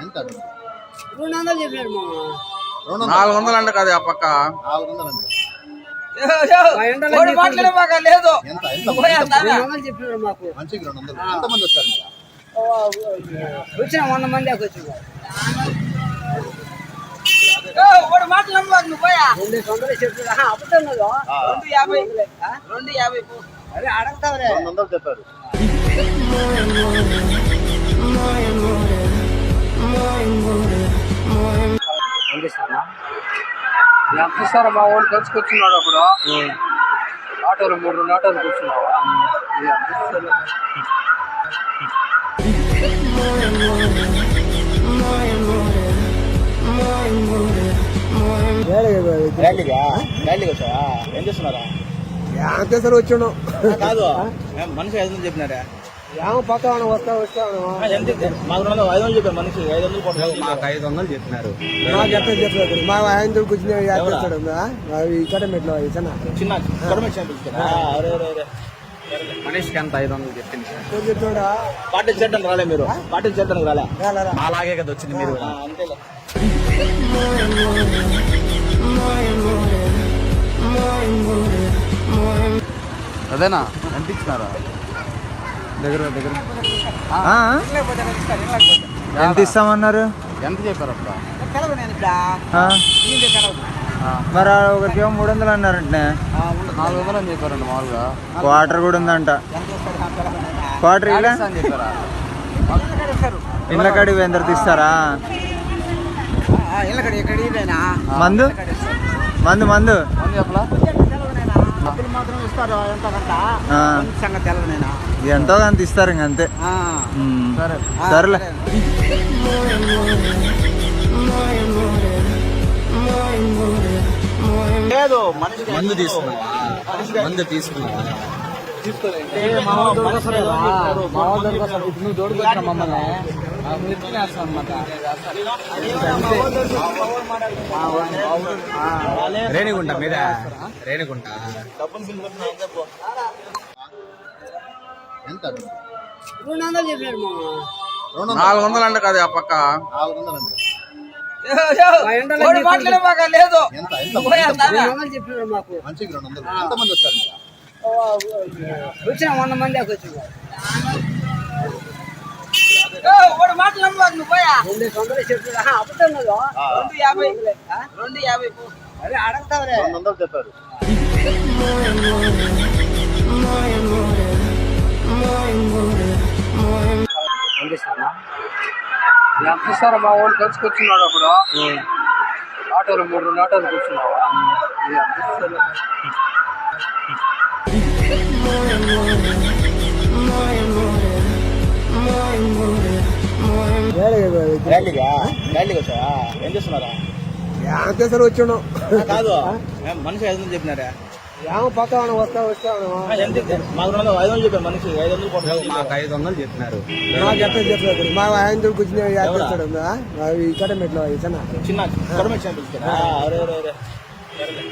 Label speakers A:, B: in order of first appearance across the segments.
A: ఎంత
B: రెండు వందలు చెప్పాడు మామ.
A: వందలు
C: నాలుగు వందలు అంట కదా ఆ పక్క.
A: నాలుగు వందలండి
B: మా ఎండలో
C: లేదు.
A: ఎంత ఎంత
B: రెండు వందలు చెప్పాడు మాకు.
A: మంచికి రెండు వందలు ఎంతమంది వచ్చారు? మీరు
B: ఓ, వచ్చిన వంద మంది దాకా వచ్చింది రెండు వందలు
A: ఆ,
B: రెండు యాభై అరే అడగతావురే.
A: రెండు వందలు చెప్పారు
C: ఎంత ఇస్తారో మా వాళ్ళు ఖర్చుకొచ్చున్నాడు అప్పుడు. ఆటోలు మూడు రెండు ఆటోలు కూర్చున్నావా?
A: ఏం చేస్తున్నారా?
B: సార్ వచ్చాడు.
A: కాదు. మనిషి వందలు చెప్పినారా?
B: ఏమో వస్తా
A: మాకు ఐదు వందలు
C: చెప్పినారు
B: మాకు ఎట్లా చెప్పలేదు మా ఆయన కూర్చుని చేస్తాడు ఇక్కడ మెట్లో
C: మనిషికి ఎంత ఐదు వందలు చెప్పింది
A: చేయడానికి రాలే మీరు పార్టీ చేయడానికి రాలే
C: అలాగే కదా వచ్చింది మీరు అదేనా ఎంత ఇచ్చినారా దగ్గర దగ్గర.
D: ఎంత ఇస్తామన్నారు?
C: ఎంత చెప్పారు?
D: మరి ఆ ఒకరికి మూడు వందలు అన్నారంటే
C: నాలుగు వందలు అని చెప్పారండి మామూలుగా.
D: క్వార్టర్ కూడా ఉందంట. క్వార్టర్ ఇలా ఇళ్ళ కాడికి ఎంత తీస్తారా? మందు? మందు మందు.
C: అని చెప్పలా?
B: మాత్రం ఇస్తారు ఎంత గంట
D: ఆ,
B: సంగతి తెలవనేనా
D: ఎంతో కొంత ఇస్తారు ఇంక అంతే.
C: సరే.
D: సరేలే.
A: లేదు మనిషి
C: మందు తీసుకున్నా. మందు తీసుకున్నా.
B: నువ్వు మమ్మల్ని. మిర్చినేస్తాం అనమాట
C: రేణిగుంట మీద. రేణిగుంట.
A: ఎంత?
B: వందలు
A: వందలు
C: నాలుగు వందలు అంట కదా ఆ పక్క.
A: నాలుగు వందలండి
B: మా ఎండలో
C: లేదు.
B: వందలు చెప్పాడు మాకు.
A: రెండు వందలు ఎంతమంది వచ్చారు?
B: వచ్చిన వంద మంది రెండు వందలు అబద్ధం కాదు?
A: ఆ,
B: రెండు యాభై అరే అడగతావురే.
A: రెండు వందలు చెప్పారు.
C: ఎంత ఇస్తారో మా వాళ్ళు ఖర్చుకొచ్చున్నాడు అప్పుడు. ఆటోలు మూడు రెండు ఆటోలు కూర్చున్నావా? ఎంత ఇస్తారు?
A: ర్యాలీగా ర్యాలీగా వచ్చావా ఏం చేస్తున్నారా?
B: సార్ వచ్చాడు
A: కాదు. మనిషి ఐదు వందలు చెప్పినారా?
B: ఏమో పక్క వస్తా
A: మాకు వందలు ఐదు వందలు చెప్పారు మనిషి. ఐదు వందలు కొట్టారు
C: మాకు ఐదు వందలు చెప్పినారు.
B: చెప్పలేదు మా ఆయన కూర్చుని చేస్తాడు ఇక్కడ మెట్లో ఇచ్చిన
A: చిన్న.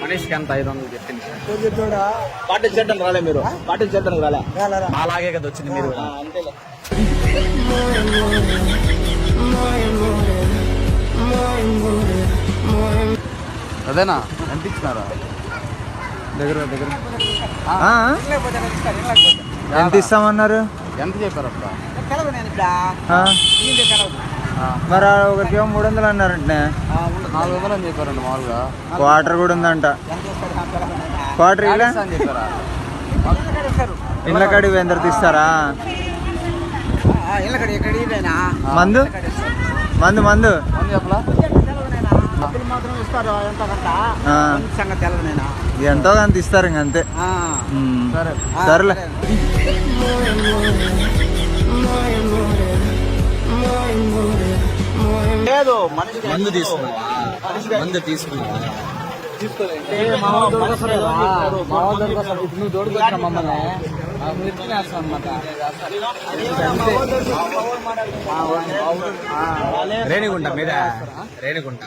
C: మనిషికి ఎంత ఐదు వందలు చెప్పింది
A: చేయడానికి రాలే మీరు. రాలే.
C: అలాగే కదా వచ్చింది మీరు
A: అంతేలే.
C: అదేనా? ఎంత ఇచ్చినారా దగ్గర దగ్గర.
D: ఆ? ఎంత ఇస్తామన్నారు?
C: ఎంత చెప్పారు?
D: మరి ఆ ఒకరికి ఏమో మూడు వందలు అన్నారంటే
C: నాలుగు వందలు అని చెప్పారండి మామూలుగా.
D: క్వార్టర్ కూడా ఉందంట. క్వార్టర్ ఇలా కాడికి ఎంత తీస్తారా? మందు? మందు మందు.
B: ఎంత
D: కొంత ఇస్తారు ఇంక అంతే. ఉమ్.
C: సరే.
D: సరేలే.
A: లేదు
C: మందు తీసుకున్నా మందు తీసుకున్నా
B: నువ్వు తోడుకొచ్చిన మమ్మల్ని. అనమాట
C: రేణిగుంట మీద. రేణిగుంట.